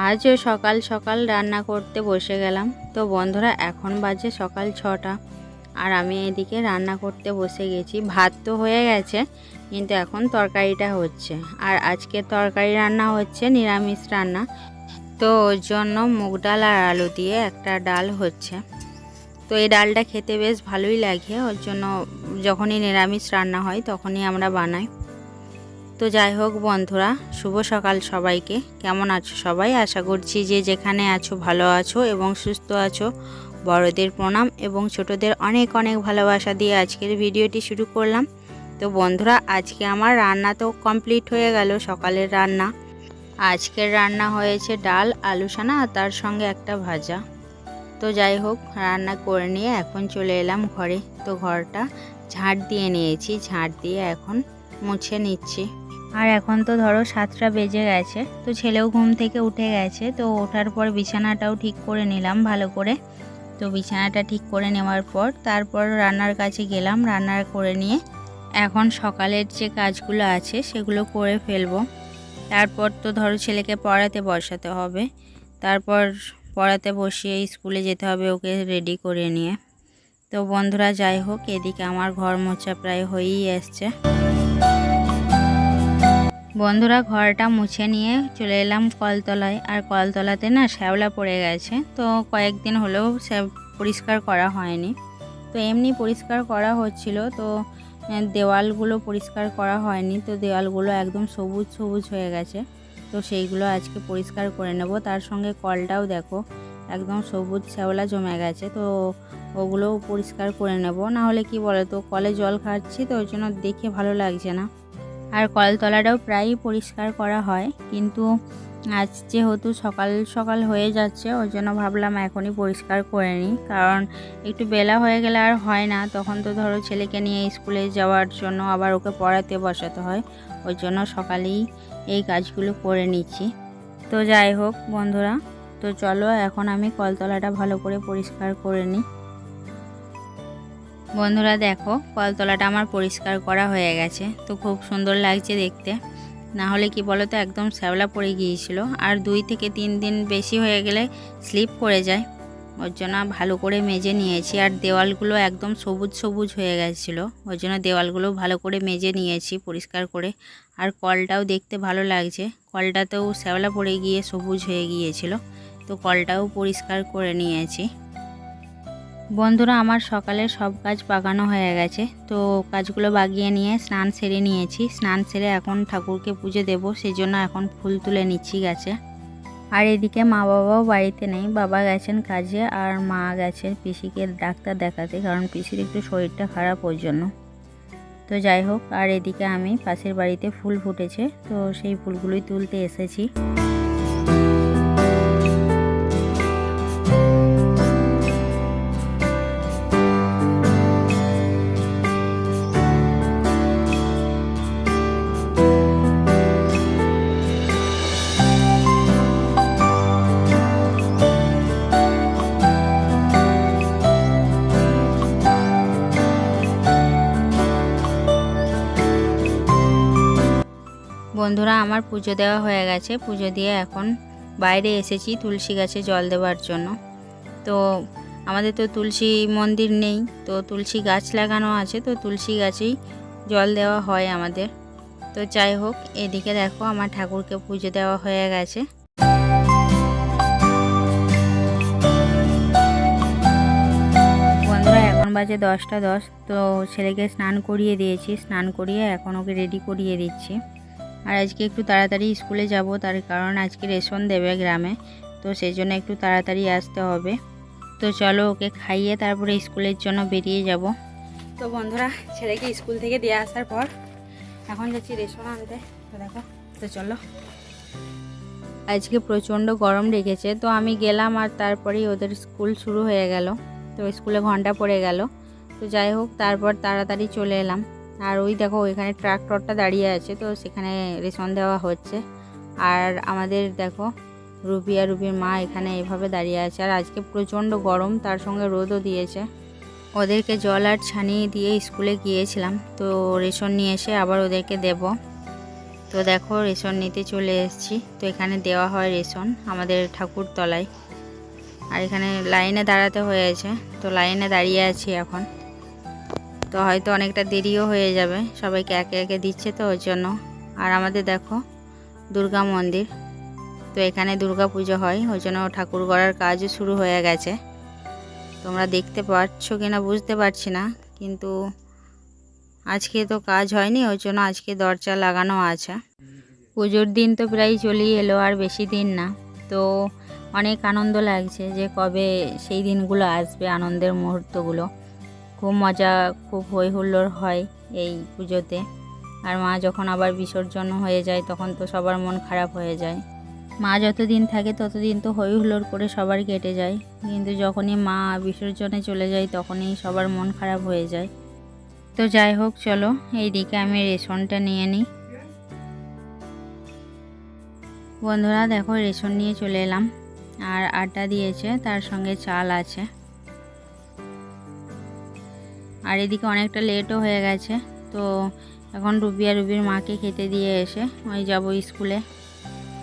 আজও সকাল সকাল রান্না করতে বসে গেলাম। তো বন্ধুরা, এখন বাজে সকাল ছটা আর আমি এদিকে রান্না করতে বসে গেছি। ভাত তো হয়ে গেছে, কিন্তু এখন তরকারিটা হচ্ছে। আর আজকে তরকারি রান্না হচ্ছে, নিরামিষ রান্না। তো ওর জন্য মুগ ডাল আর আলু দিয়ে একটা ডাল হচ্ছে। তো এই ডালটা খেতে বেশ ভালোই লাগে, ওর জন্য যখনই নিরামিষ রান্না হয় তখনই আমরা বানাই। তো যাই হোক বন্ধুরা, শুভ সকাল সবাইকে। কেমন আছো সবাই? আশা করছি যে যেখানে আছো ভালো আছো এবং সুস্থ আছো। বড়দের প্রণাম এবং ছোটদের অনেক অনেক ভালোবাসা দিয়ে আজকের ভিডিওটি শুরু করলাম। তো বন্ধুরা, আজকে আমার রান্না তো কমপ্লিট হয়ে গেল সকালের রান্না। আজকের রান্না হয়েছে ডাল, আলু সানা আর তার সঙ্গে একটা ভাজা। তো যাই হোক, রান্না করে নিয়ে এখন চলে এলাম ঘরে। তো ঘরটা ঝাঁট দিয়ে নিয়েছি, ঝাঁট দিয়ে এখন মুছে নিচ্ছি। আর এখন তো ধরো সাতটা বেজে গেছে, তো ছেলেও ঘুম থেকে উঠে গেছে, তো ওঠার পর বিছানাটাও ঠিক করে নিলাম ভালো করে। তো বিছানাটা ঠিক করে নেওয়ার পর তারপর রান্নার কাছে গেলাম রান্নার করে নিয়ে এখন সকালের যে কাজগুলো আছে সেগুলো করে ফেলব। তারপর তো ধরো ছেলেকে পড়াতে বসাতে হবে, তারপর পড়াতে বসিয়ে স্কুলে যেতে হবে ওকে রেডি করে নিয়ে। তো বন্ধুরা যাই হোক, এদিকে আমার ঘর মোছা প্রায় হয়েই আসছে। বন্ধুরা ঘরটা মুছে নিয়ে চলে এলাম কলতলায়। আর কলতলাতে না শ্যাওলা পড়ে গেছে। তো কয়েকদিন হলেও পরিষ্কার করা হয়নি। তো এমনি পরিষ্কার করা হচ্ছিল। তো দেওয়ালগুলো পরিষ্কার করা হয়নি। তো দেওয়ালগুলো একদম সবুজ সবুজ হয়ে গেছে। তো সেইগুলো আজকে পরিষ্কার করে নেব। তার সঙ্গে কলটাও দেখো, একদম সবুজ শ্যাওলা জমে গেছে। তো ওগুলোও পরিষ্কার করে নেব। না হলে কি বলে তো কলে জল খাচ্ছি, তো ওই জন্য দেখে ভালো লাগছে না। আর কলতলাটাও প্রায়ই পরিষ্কার করা হয়। কিন্তু আজ যেহেতু সকাল সকাল হয়ে যাচ্ছে, ওই জন্য ভাবলাম এখনই পরিষ্কার করে নিই। কারণ একটু বেলা হয়ে গেলে আর হয় না। তখন তো ধরো ছেলেকে নিয়ে স্কুলে যাওয়ার জন্য আবার ওকে পড়াতে বসাতে হয়। ওই জন্য সকালেই এই কাজগুলো করে নিচ্ছি। তো যাই হোক বন্ধুরা, তো চলো এখন আমি কলতলাটা ভালো করে পরিষ্কার করে নিই। বন্ধুরা দেখো, কলতলাটা আমার পরিষ্কার করা হয়ে গেছে। তো খুব সুন্দর লাগছে দেখতে। না হলে কি বলো তো একদম শ্যাওলা পড়ে গিয়েছিল। আর দুই থেকে তিন দিন বেশি হয়ে গেলে স্লিপ করে যায়। ওর জন্য ভালো করে মেজে নিয়েছি। আর দেওয়ালগুলো একদম সবুজ সবুজ হয়ে গেছিল। ওই জন্য দেওয়ালগুলো ভালো করে মেজে নিয়েছি পরিষ্কার করে। আর কলটাও দেখতে ভালো লাগছে। কলটাতেও শ্যাওলা পড়ে গিয়ে সবুজ হয়ে গিয়েছিল। তো কলটাও পরিষ্কার করে নিয়েছি। বন্ধুরা, আমার সকালে সব কাজ বাগানো হয়ে গেছে। তো কাজগুলো বাগিয়ে নিয়ে স্নান সেরে নিয়েছি। স্নান সেরে এখন ঠাকুরকে পুজো দেবো সেই জন্য এখন ফুল তুলে নিচ্ছি গাছে। আর এদিকে মা বাবাও বাড়িতে নেই, বাবা গেছেন কাজে আর মা গেছেন পিসিকে ডাক্তার দেখাতে, কারণ পিসির একটু শরীরটা খারাপ ওই জন্য। তো যাই হোক, আর এদিকে আমি পাশের বাড়িতে ফুল ফুটেছে, তো সেই ফুলগুলোই তুলতে এসেছি। বন্ধুরা, আমার পুজো দেওয়া হয়ে গেছে। পুজো দিয়ে এখন বাইরে এসেছি তুলসী গাছে জল দেওয়ার জন্য। তো আমাদের তো তুলসী মন্দির নেই, তো তুলসী গাছ লাগানো আছে, তো তুলসী গাছেই জল দেওয়া হয় আমাদের। তো যাই হোক, এদিকে দেখো আমার ঠাকুরকে পুজো দেওয়া হয়ে গেছে। বন্ধুরা, এখন বাজে দশটা দশ, তো ছেলেকে স্নান করিয়ে দিয়েছি। স্নান করিয়ে এখন ওকে রেডি করিয়ে দিচ্ছি। আর আজকে একটু তাড়াতাড়ি স্কুলে যাব, তার কারণ আজকে রেশন দেবে গ্রামে, তো সেই জন্য একটু তাড়াতাড়ি আসতে হবে। তো চলো ওকে খাইয়ে তারপরে স্কুলের জন্য বেরিয়ে যাব। তো বন্ধুরা, ছেলেকে স্কুল থেকে দিয়ে আসার পর এখন যাচ্ছি রেশন আনতে, তো দেখো, তো চলো। আজকে প্রচণ্ড গরম রেখেছে তো আমি গেলাম আর তারপরেই ওদের স্কুল শুরু হয়ে গেল, তো স্কুলে ঘণ্টা পড়ে গেল। তো যাই হোক, তারপর তাড়াতাড়ি চলে এলাম। আর ওই দেখো, ওইখানে ট্রাক্টরটা দাঁড়িয়ে আছে, তো সেখানে রেশন দেওয়া হচ্ছে। আর আমাদের দেখো, রুবি আর রুবির মা এখানে এভাবে দাঁড়িয়ে আছে। আর আজকে প্রচণ্ড গরম, তার সঙ্গে রোদও দিয়েছে। ওদেরকে জল আর ছানিয়ে দিয়ে স্কুলে গিয়েছিলাম, তো রেশন নিয়ে এসে আবার ওদেরকে দেব। তো দেখো, রেশন নিতে চলে এসেছি। তো এখানে দেওয়া হয় রেশন আমাদের ঠাকুর তলায়। আর এখানে লাইনে দাঁড়াতে হয়েছে, তো লাইনে দাঁড়িয়ে আছি এখন। তো হয়তো অনেকটা দেরিও হয়ে যাবে। সবাইকে একে একে দিচ্ছে তো ওর জন্য। আর আমাদের দেখো, দুর্গা মন্দির। তো এখানে দুর্গা পুজো হয়, ওই জন্য ঠাকুর গড়ার কাজও শুরু হয়ে গেছে। তোমরা দেখতে পাচ্ছ কি না বুঝতে পারছি না, কিন্তু আজকে তো কাজ হয়নি, ওই জন্য আজকে দরজা লাগানো আছে। পুজোর দিন তো প্রায় চলেই এলো, আর বেশি দিন না। তো অনেক আনন্দ লাগছে যে কবে সেই দিনগুলো আসবে, আনন্দের মুহূর্তগুলো। খুব মজা, খুব হই হুল্লোড় হয় এই পুজোতে। আর মা যখন আবার বিসর্জন হয়ে যায়, তখন তো সবার মন খারাপ হয়ে যায়। মা যতদিন থাকে, ততদিন তো হই হুল্লোড় করে সবার কেটে যায়। কিন্তু যখনই মা বিসর্জনে চলে যায়, তখনই সবার মন খারাপ হয়ে যায়। তো যাই হোক, চলো এই দিকে আমি রেশনটা নিয়ে নিই। বন্ধুরা, দেখো, রেশন নিয়ে চলে এলাম। আর আটা দিয়েছে, তার সঙ্গে চাল আছে। আর এদিকে অনেকটা লেটও হয়ে গেছে। তো এখন রুবি আর রুবির মাকে খেতে দিয়ে এসে ওই যাব স্কুলে।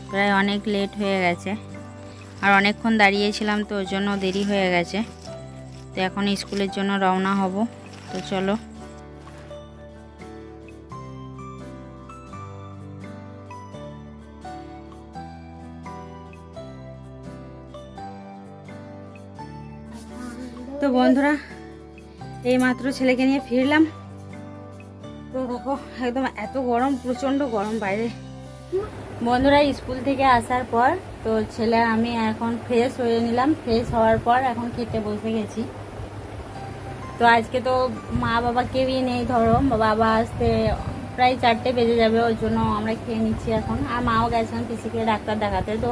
প্রায় অনেক লেট হয়ে গেছে। আর অনেকক্ষণ দাঁড়িয়েছিলাম তো ওর জন্য দেরি হয়ে গেছে। তো এখন স্কুলের জন্য রওনা হব। তো চলো। তো বন্ধুরা এই মাত্র ছেলেকে নিয়ে ফিরলাম। তো দেখো, একদম এত গরম, প্রচণ্ড গরম বাইরে। বন্ধুরা, স্কুল থেকে আসার পর তো ছেলে, আমি এখন ফ্রেশ হয়ে নিলাম। ফ্রেশ হওয়ার পর এখন খেতে বসে গেছি। তো আজকে তো মা বাবা কেউই নেই, ধরো। বাবা আসতে প্রায় চারটে বেজে যাবে ওই জন্য আমরা খেয়ে নিচ্ছি এখন। আর মাও গেছেন পিসিকে ডাক্তার দেখাতে। তো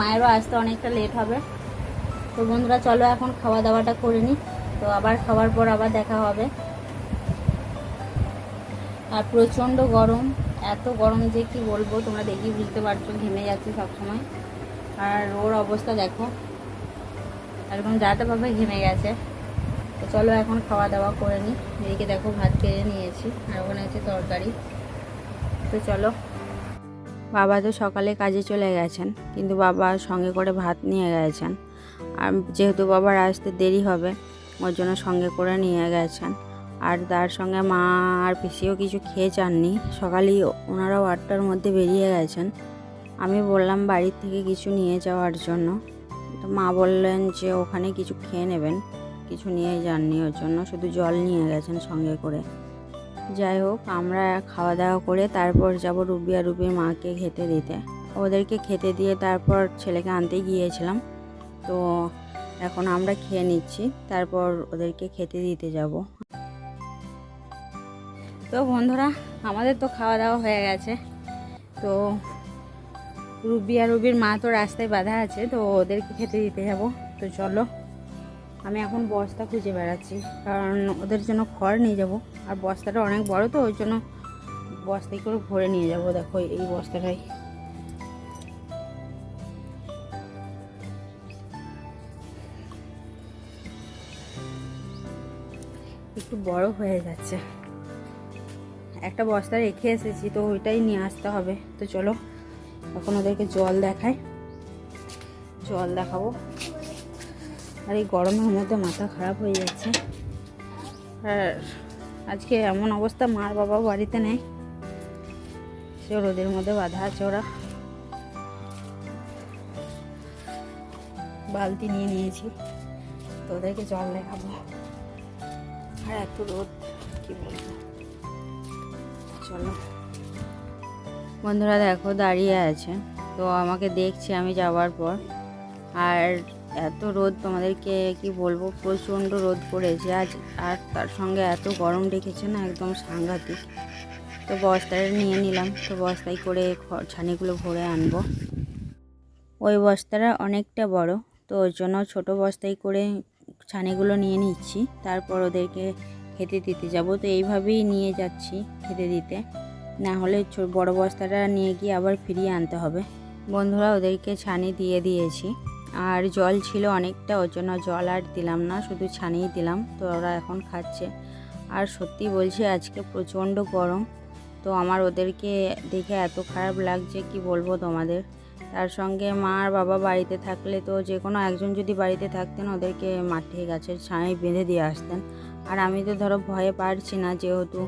মায়েরও আসতে অনেকটা লেট হবে। তো বন্ধুরা, চলো এখন খাওয়া দাওয়াটা করে নিই। তো আবার খাওয়ার পর আবার দেখা হবে। আর প্রচণ্ড গরম, এত গরম যে কি বলব, তোমরা দেখি বুঝতে পারছ, ঘেমে যাচ্ছে সবসময়। আর ওর অবস্থা দেখো, একদম যাতেভাবে ঘেমে গেছে। তো চলো এখন খাওয়া দাওয়া করে নিই এদিকে দেখো ভাত কেড়ে নিয়েছি, আর ওখানে আছে তরকারি। তো চলো, বাবা তো সকালে কাজে চলে গেছেন, কিন্তু বাবা সঙ্গে করে ভাত নিয়ে গেছেন। আর যেহেতু বাবার আসতে দেরি হবে ওর জন্য সঙ্গে করে নিয়ে গেছেন। আর তার সঙ্গে মা আর পিসিও কিছু খেয়ে চাননি। সকালেই ওনারাও আটটার মধ্যে বেরিয়ে গেছেন। আমি বললাম, বাড়ির থেকে কিছু নিয়ে যাওয়ার জন্য। তো মা বললেন যে, ওখানে কিছু খেয়ে নেবেন। কিছু নিয়ে যাননি ওর জন্য। শুধু জল নিয়ে গেছেন সঙ্গে করে। যাই হোক, আমরা খাওয়া দাওয়া করে তারপর যাব রুবি আর রুবির মাকে খেতে দিতে। ওদেরকে খেতে দিয়ে তারপর ছেলেকে আনতে গিয়েছিলাম। তো এখন আমরা খেয়ে নিচ্ছি, তারপর ওদেরকে খেতে দিতে যাব। তো বন্ধুরা, আমাদের তো খাওয়া দাওয়া হয়ে গেছে। তো রুবি আর রুবির মা তো রাস্তায় বাধা আছে, তো ওদেরকে খেতে দিতে যাব। তো চলো, আমি এখন বস্তা খুঁজে বেড়াচ্ছি, কারণ ওদের জন্য খড় নিয়ে যাব। আর বস্তাটা অনেক বড়, তো ওই জন্য বস্তায় করে ভরে নিয়ে যাব। দেখো এই বস্তাটাই। একটু বড় হয়ে যাচ্ছে। একটা বস্তা রেখে এসেছি, তো ওইটাই নিয়ে আসতে হবে। তো চলো, এখন ওদেরকে জল দেখাই। জল দেখাবো। আর এই গরমের মধ্যে মাথা খারাপ হয়ে যাচ্ছে। আর আজকে এমন অবস্থা, মার বাবা বাড়িতে নেই। সে রোদের মধ্যে বাধা আছে ওরা। বালতি নিয়ে নিয়েছি। তো ওদেরকে জল দেখাবো। এত রোদ, কি বলব? চলো। বন্ধুরা দেখো, দাঁড়িয়ে আছে। তো আমাকে দেখছে আমি যাওয়ার পর। আর এত রোদ তোমাদেরকে কি বলব? প্রচণ্ড রোদ পড়েছে। আজ আর তার সঙ্গে এত গরম রেখেছে না, একদম সাংঘাতিক। তো বস্তায় নিয়ে নিলাম। তো বস্তায় করে ছানিগুলো ভরে আনব। ওই বস্তাটা অনেকটা বড়। তো ওর জন্য ছোটো বস্তায় করে ছানিগুলো নিয়ে নিচ্ছি, তারপর ওদেরকে খেতে দিতে যাব। তো এইভাবেই নিয়ে যাচ্ছি খেতে দিতে। না হলে বড় বস্তাটা নিয়ে গিয়ে আবার ফিরিয়ে আনতে হবে। বন্ধুরা, ওদেরকে ছানি দিয়ে দিয়েছি। আর জল ছিল অনেকটা, ওর জন্য জল আর দিলাম না, শুধু ছানিই দিলাম। তো ওরা এখন খাচ্ছে। আর সত্যি বলছি, আজকে প্রচণ্ড গরম। তো আমার ওদেরকে দেখে এত খারাপ লাগছে, কি বলব তোমাদের? তার সঙ্গে মা আর বাবা বাড়িতে থাকলে তো যে কোনো একজন যদি বাড়িতে থাকতেন, ওদেরকে মাঠে গাছের ছায়ায় বেঁধে দিয়ে আসতেন। আর আমি তো ধরো ভয়ে পারছি না, যেহেতু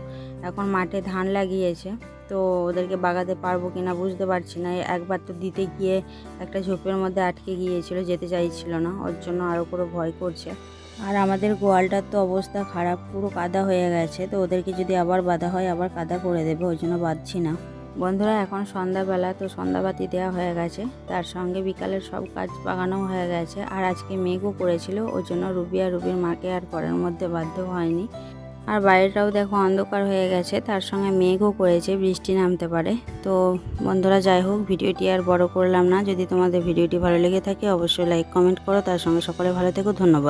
এখন মাঠে ধান লাগিয়েছে, তো ওদেরকে বাগাতে পারব কি না বুঝতে পারছি না। একবার তো দিতে গিয়ে একটা ঝোপের মধ্যে আটকে গিয়েছিল, যেতে চাইছিল না, ওর জন্য আরও করে ভয় করছে। আর আমাদের গোয়ালটার তো অবস্থা খারাপ, পুরো কাদা হয়ে গেছে, তো ওদেরকে যদি আবার বাঁধা হয়, আবার কাদা করে দেবে, ওই জন্য বাঁধছি না। বন্ধুরা, এখন সন্ধ্যাবেলা, তো সন্ধ্যাবাতি দেওয়া হয়ে গেছে। তার সঙ্গে বিকালের সব কাজ বাগানো হয়ে গেছে। আর আজকে মেঘও করেছিল ওই জন্য রুবি আর রুবির মাকে আর ঘরের মধ্যে বাধ্য হয়নি। আর বাইরেটাও দেখো অন্ধকার হয়ে গেছে, তার সঙ্গে মেঘও করেছে, বৃষ্টি নামতে পারে। তো বন্ধুরা, যাই হোক, ভিডিওটি আর বড় করলাম না। যদি তোমাদের ভিডিওটি ভালো লেগে থাকে, অবশ্যই লাইক কমেন্ট করো। তার সঙ্গে সকলে ভালো থেকো, ধন্যবাদ।